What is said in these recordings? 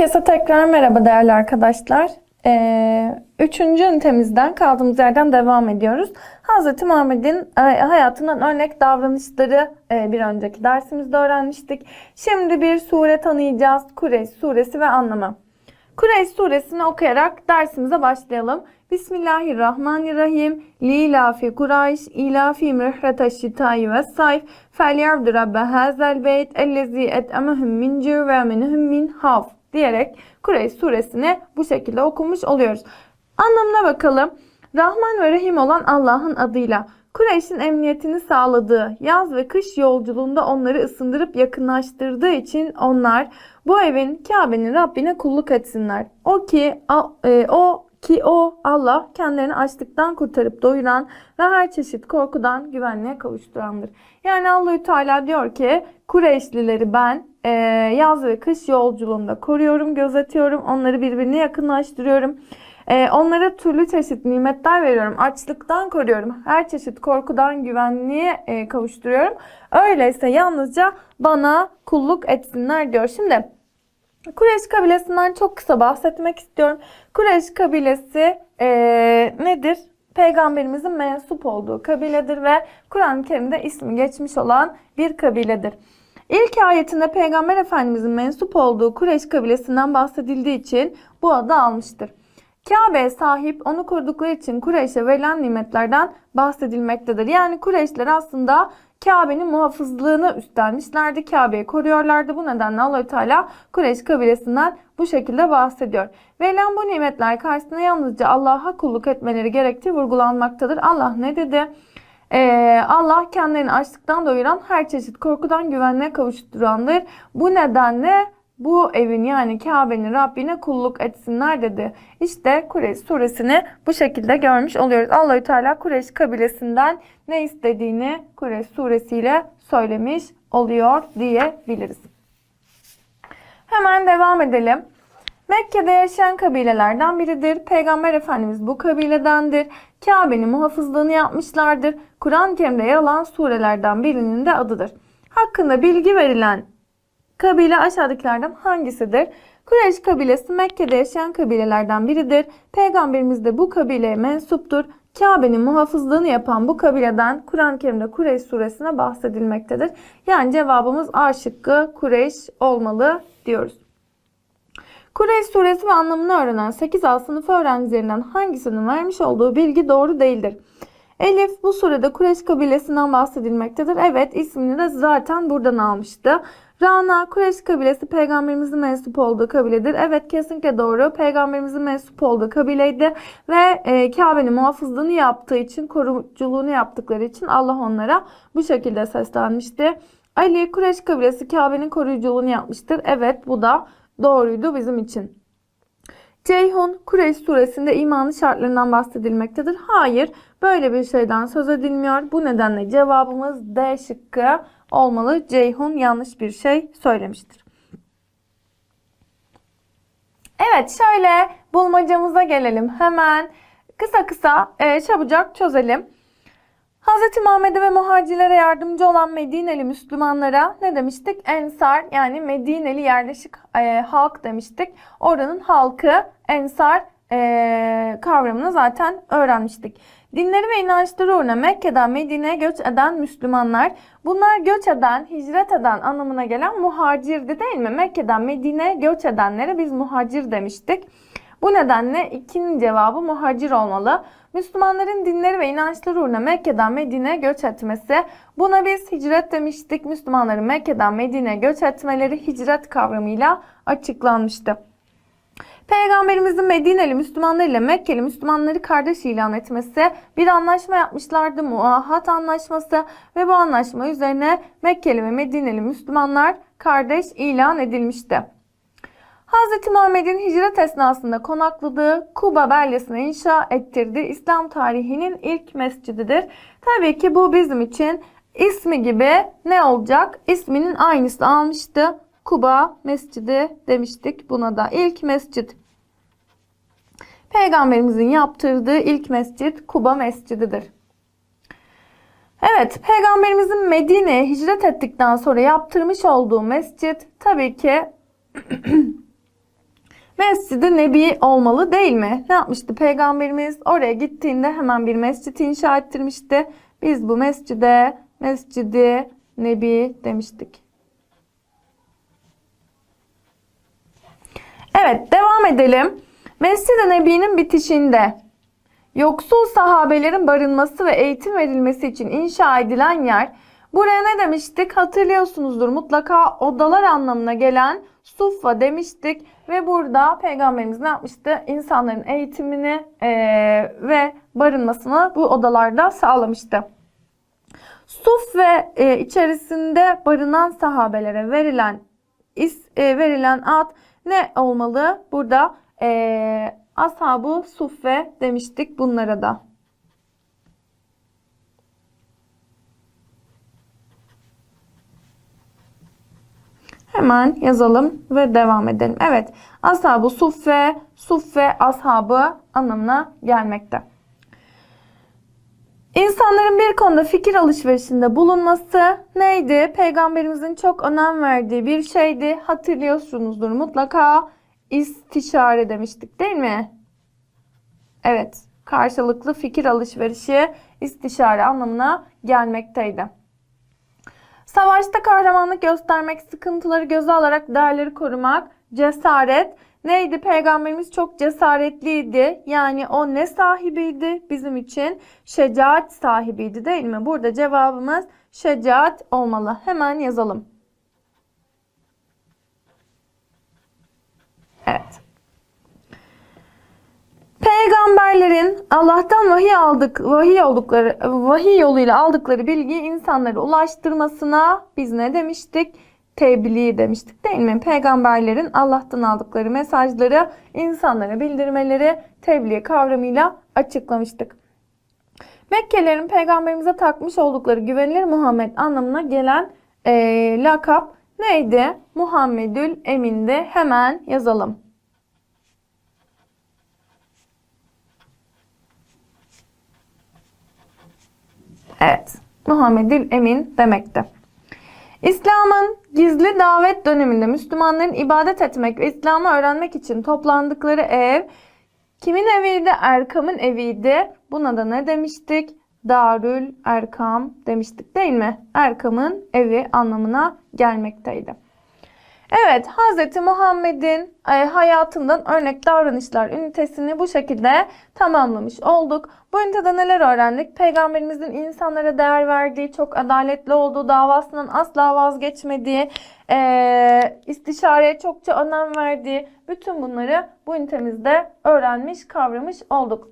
Herkese tekrar merhaba değerli arkadaşlar. Ee, üçüncü ünitemizden kaldığımız yerden devam ediyoruz. Hz. Muhammed'in e, hayatından örnek davranışları e, bir önceki dersimizde öğrenmiştik. Şimdi bir sure tanıyacağız. Kureyş suresi ve anlamı. Kureyş suresini okuyarak dersimize başlayalım. Bismillahirrahmanirrahim. Lilafi Kureyş, ilafim rihrete şitayi ve sayf, felyavdu rabbe hazel beyt, ellezi et'emehum min cir ve minhum min haf diyerek Kureyş suresini bu şekilde okumuş oluyoruz. Anlamına bakalım. Rahman ve Rahim olan Allah'ın adıyla. Kureyş'in emniyetini sağladığı, yaz ve kış yolculuğunda onları ısındırıp yakınlaştırdığı için onlar bu evin Kabe'nin Rabbine kulluk etsinler. O ki e, o ki o Allah kendilerini açlıktan kurtarıp doyuran ve her çeşit korkudan güvenliğe kavuşturandır. Yani Allahü Teala diyor ki Kureyşlileri ben e, yaz ve kış yolculuğunda koruyorum, gözetiyorum, onları birbirine yakınlaştırıyorum. E, onlara türlü çeşit nimetler veriyorum. Açlıktan koruyorum. Her çeşit korkudan güvenliğe e, kavuşturuyorum. Öyleyse yalnızca bana kulluk etsinler diyor. Şimdi Kureyş kabilesinden çok kısa bahsetmek istiyorum. Kureyş kabilesi e, nedir? Peygamberimizin mensup olduğu kabiledir ve Kur'an-ı Kerim'de ismi geçmiş olan bir kabiledir. İlk ayetinde Peygamber Efendimizin mensup olduğu Kureyş kabilesinden bahsedildiği için bu adı almıştır. Kabe'ye sahip onu korudukları için Kureyş'e verilen nimetlerden bahsedilmektedir. Yani Kureyşler aslında Kabe'nin muhafızlığını üstlenmişlerdi. Kabe'yi koruyorlardı. Bu nedenle Allahü Teala Kureyş kabilesinden bu şekilde bahsediyor. Verilen bu nimetler karşısında yalnızca Allah'a kulluk etmeleri gerektiği vurgulanmaktadır. Allah ne dedi? Ee, Allah kendilerini açlıktan doyuran her çeşit korkudan güvenliğe kavuşturandır. Bu nedenle bu evin yani Kabe'nin Rabbine kulluk etsinler dedi. İşte Kureyş suresini bu şekilde görmüş oluyoruz. Allahü Teala Kureyş kabilesinden ne istediğini Kureyş suresiyle söylemiş oluyor diyebiliriz. Hemen devam edelim. Mekke'de yaşayan kabilelerden biridir. Peygamber Efendimiz bu kabiledendir. Kabe'nin muhafızlığını yapmışlardır. Kur'an-ı Kerim'de yer alan surelerden birinin de adıdır. Hakkında bilgi verilen kabile aşağıdakilerden hangisidir? Kureyş kabilesi Mekke'de yaşayan kabilelerden biridir. Peygamberimiz de bu kabileye mensuptur. Kabe'nin muhafızlığını yapan bu kabileden Kur'an-ı Kerim'de Kureyş suresine bahsedilmektedir. Yani cevabımız A şıkkı Kureyş olmalı diyoruz. Kureyş suresi ve anlamını öğrenen 8A sınıfı öğrencilerinden hangisinin vermiş olduğu bilgi doğru değildir? Elif bu surede Kureyş kabilesinden bahsedilmektedir. Evet ismini de zaten buradan almıştı. Rana Kureyş kabilesi peygamberimizin mensup olduğu kabiledir. Evet kesinlikle doğru. Peygamberimizin mensup olduğu kabileydi ve e, Kabe'nin muhafızlığını yaptığı için, koruculuğunu yaptıkları için Allah onlara bu şekilde seslenmişti. Ali Kureyş kabilesi Kabe'nin koruyuculuğunu yapmıştır. Evet bu da doğruydu bizim için. Ceyhun Kureyş suresinde imanın şartlarından bahsedilmektedir. Hayır, böyle bir şeyden söz edilmiyor. Bu nedenle cevabımız D şıkkı olmalı. Ceyhun yanlış bir şey söylemiştir. Evet, şöyle bulmacamıza gelelim. Hemen kısa kısa e, çabucak çözelim. Hz. Muhammed'e ve muhacirlere yardımcı olan Medineli Müslümanlara ne demiştik? Ensar yani Medineli yerleşik e, halk demiştik. Oranın halkı Ensar e, kavramını zaten öğrenmiştik. Dinleri ve inançları uğruna Mekke'den Medine'ye göç eden Müslümanlar, bunlar göç eden, hicret eden anlamına gelen muhacirdi değil mi? Mekke'den Medine'ye göç edenlere biz muhacir demiştik. Bu nedenle ikinci cevabı muhacir olmalı. Müslümanların dinleri ve inançları uğruna Mekke'den Medine'ye göç etmesi. Buna biz hicret demiştik. Müslümanların Mekke'den Medine'ye göç etmeleri hicret kavramıyla açıklanmıştı. Peygamberimizin Medineli Müslümanlar ile Mekkeli Müslümanları kardeş ilan etmesi bir anlaşma yapmışlardı. Muahat anlaşması ve bu anlaşma üzerine Mekkeli ve Medineli Müslümanlar kardeş ilan edilmişti. Hz. Muhammed'in hicret esnasında konakladığı Kuba beldesine inşa ettirdiği İslam tarihinin ilk mescididir. Tabii ki bu bizim için ismi gibi ne olacak? İsminin aynısı almıştı. Kuba Mescidi demiştik buna da. ilk mescid. Peygamberimizin yaptırdığı ilk mescit Kuba Mescididir. Evet, Peygamberimizin Medine'ye hicret ettikten sonra yaptırmış olduğu mescit tabii ki Mescid-i Nebi olmalı değil mi? Ne yapmıştı peygamberimiz? Oraya gittiğinde hemen bir mescit inşa ettirmişti. Biz bu mescide Mescid-i Nebi demiştik. Evet devam edelim. Mescid-i Nebi'nin bitişinde yoksul sahabelerin barınması ve eğitim verilmesi için inşa edilen yer. Buraya ne demiştik? Hatırlıyorsunuzdur mutlaka odalar anlamına gelen suffa demiştik ve burada peygamberimiz ne yapmıştı? İnsanların eğitimini eee, ve barınmasını bu odalarda sağlamıştı. Suf ve e, içerisinde barınan sahabelere verilen is, e, verilen ad ne olmalı? Burada e, ashabu suffe demiştik bunlara da. Hemen yazalım ve devam edelim. Evet, ashabu suffe, suffe ashabı anlamına gelmekte. İnsanların bir konuda fikir alışverişinde bulunması neydi? Peygamberimizin çok önem verdiği bir şeydi. Hatırlıyorsunuzdur mutlaka. İstişare demiştik değil mi? Evet, karşılıklı fikir alışverişi istişare anlamına gelmekteydi. Savaşta kahramanlık göstermek, sıkıntıları göze alarak değerleri korumak, cesaret. Neydi? Peygamberimiz çok cesaretliydi. Yani o ne sahibiydi? Bizim için şecaat sahibiydi değil mi? Burada cevabımız şecaat olmalı. Hemen yazalım. Evet. Peygamberlerin Allah'tan vahiy aldık, vahiy oldukları, vahiy yoluyla aldıkları bilgiyi insanlara ulaştırmasına biz ne demiştik? Tebliğ demiştik değil mi? Peygamberlerin Allah'tan aldıkları mesajları insanlara bildirmeleri tebliğ kavramıyla açıklamıştık. Mekkelerin peygamberimize takmış oldukları güvenilir Muhammed anlamına gelen eee, lakap neydi? Muhammedül Emin'di. Hemen yazalım. Evet, Muhammedül Emin demekti. İslam'ın gizli davet döneminde Müslümanların ibadet etmek ve İslam'ı öğrenmek için toplandıkları ev kimin eviydi? Erkam'ın eviydi. Buna da ne demiştik? Darül Erkam demiştik değil mi? Erkam'ın evi anlamına gelmekteydi. Evet, Hz. Muhammed'in e, hayatından örnek davranışlar ünitesini bu şekilde tamamlamış olduk. Bu ünitede neler öğrendik? Peygamberimizin insanlara değer verdiği, çok adaletli olduğu, davasından asla vazgeçmediği, e, istişareye çokça önem verdiği, bütün bunları bu ünitemizde öğrenmiş, kavramış olduk.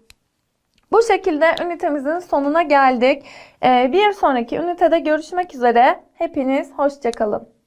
Bu şekilde ünitemizin sonuna geldik. E, bir sonraki ünitede görüşmek üzere. Hepiniz hoşçakalın.